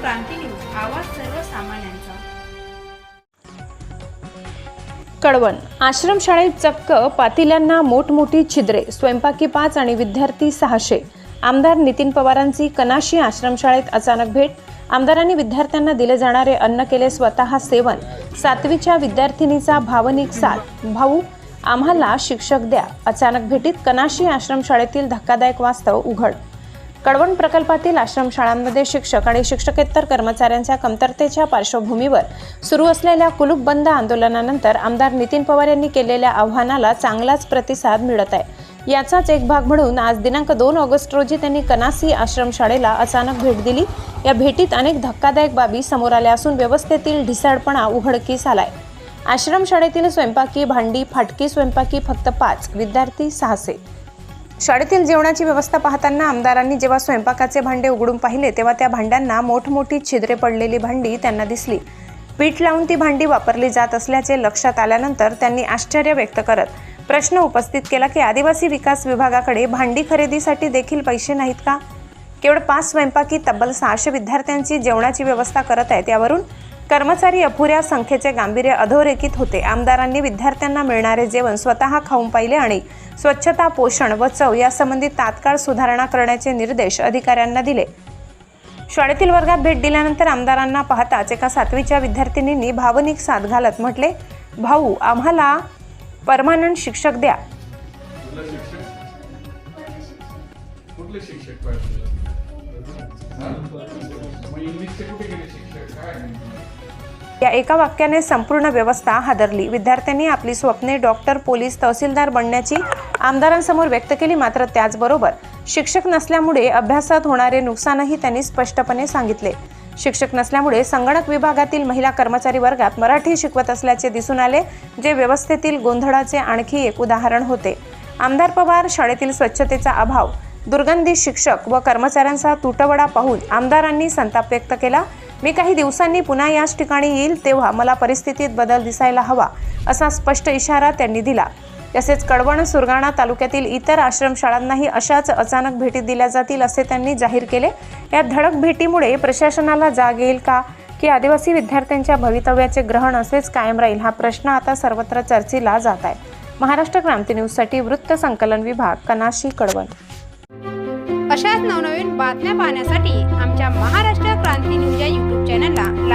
क्रांती news आवाज सर्वसामान्यांचा. आश्रमशाळेत चक्क पातिल्यांना मोठमोठी छिद्रे स्वयंपाकी पाच आणि विद्यार्थी सहाशे. आमदार नितीन पवारांची कनाशी आश्रमशाळेत अचानक भेट. आमदारांनी विद्यार्थ्यांना दिले जाणारे अन्न केले स्वतः सेवन. सातवीच्या विद्यार्थिनीचा भावनिक साथ. भाऊ आम्हाला शिक्षक द्या. अचानक भेटीत कनाशी आश्रमशाळेतील धक्कादायक वास्तव उघड. कळवण प्रकल्पातील आश्रमशाळांमध्ये शिक्षक आणि शिक्षकेतर कर्मचाऱ्यांच्या कमतरतेच्या पार्श्वभूमीवर सुरू असलेल्या कुलूपबंद आंदोलनानंतर आमदार नितीन पवार यांनी केलेल्या आव्हानाला चांगलाच प्रतिसाद मिळत आहे. याचाच एक भाग म्हणून आज दिनांक दोन ऑगस्ट रोजी त्यांनी कनासी आश्रमशाळेला अचानक भेट दिली. या भेटीत अनेक धक्कादायक बाबी समोर आल्या असून व्यवस्थेतील ढिसाळपणा उघडकीस आलाय. आश्रमशाळेतील स्वयंपाकी भांडी फाटकी स्वयंपाकी फक्त पाच. विद्यार्थी सहाशे. शाळेतील जेवणाची व्यवस्था पाहताना आमदारांनी जेव्हा स्वयंपाकाचे भांडे उघडून पाहिले तेव्हा त्या भांड्यांना मोठमोठी छिद्रे पडलेली भांडी त्यांना दिसली. पीठ लावून ती भांडी वापरली जात असल्याचे लक्षात आल्यानंतर त्यांनी आश्चर्य व्यक्त करत प्रश्न उपस्थित केला की आदिवासी विकास विभागाकडे भांडी खरेदीसाठी देखील पैसे नाहीत का? केवळ पाच स्वयंपाकी तब्बल सहाशे विद्यार्थ्यांची जेवणाची व्यवस्था करत आहेत यावरून कर्मचारी अपुऱ्या संख्येचे गांभीर्य अधोरेखित होते. आमदारांनी विद्यार्थ्यांना मिळणारे जेवण स्वतः खाऊन पाहिले आणि स्वच्छता पोषण व चव यासंबंधी तात्काळ सुधारणा करण्याचे निर्देश अधिकाऱ्यांना दिले. शाळेतील वर्गात भेट दिल्यानंतर आमदारांना पाहताच एका सातवीच्या विद्यार्थिनींनी भावनिक साथ घालत म्हटले भाऊ आम्हाला परमानंट शिक्षक द्या. शिक्षक? या एका वाक्याने संपूर्ण व्यवस्था हादरली. विद्यार्थ्यांनी आपली स्वप्ने डॉक्टर पोलीस तहसीलदार बनण्याची आमदारांसमोर व्यक्त केली मात्र त्याचबरोबर शिक्षक नसल्यामुळे अभ्यासात होणारे नुकसानही त्यांनी स्पष्टपणे सांगितले. शिक्षक नसल्यामुळे संगणक विभागातील महिला कर्मचारी वर्गात मराठी शिकवत असल्याचे दिसून आले जे व्यवस्थेतील गोंधळाचे आणखी एक उदाहरण होते. आमदार पवार शाळेतील स्वच्छतेचा अभाव दुर्गंधी शिक्षक व कर्मचाऱ्यांचा तुटवडा पाहून आमदारांनी संताप व्यक्त केला. मी काही दिवसांनी पुन्हा याच ठिकाणी येईल तेव्हा मला परिस्थितीत बदल दिसायला हवा असा स्पष्ट इशारा त्यांनी दिला. तसेच कडवण सुरगाणा तालुक्यातील इतर आश्रमशाळांनाही अशाच अचानक भेटी दिल्या जातील असे त्यांनी जाहीर केले. या धडक भेटीमुळे प्रशासनाला जाग येईल का? की आदिवासी विद्यार्थ्यांच्या भवितव्याचे ग्रहण असेच कायम राहील हा प्रश्न आता सर्वत्र चर्चेला जात आहे. महाराष्ट्र क्रांती न्यूजसाठी वृत्त संकलन विभाग कनाशी कडवण. अशाच नवनवीन बातम्या पाहण्यासाठी आमच्या महाराष्ट्र क्रांती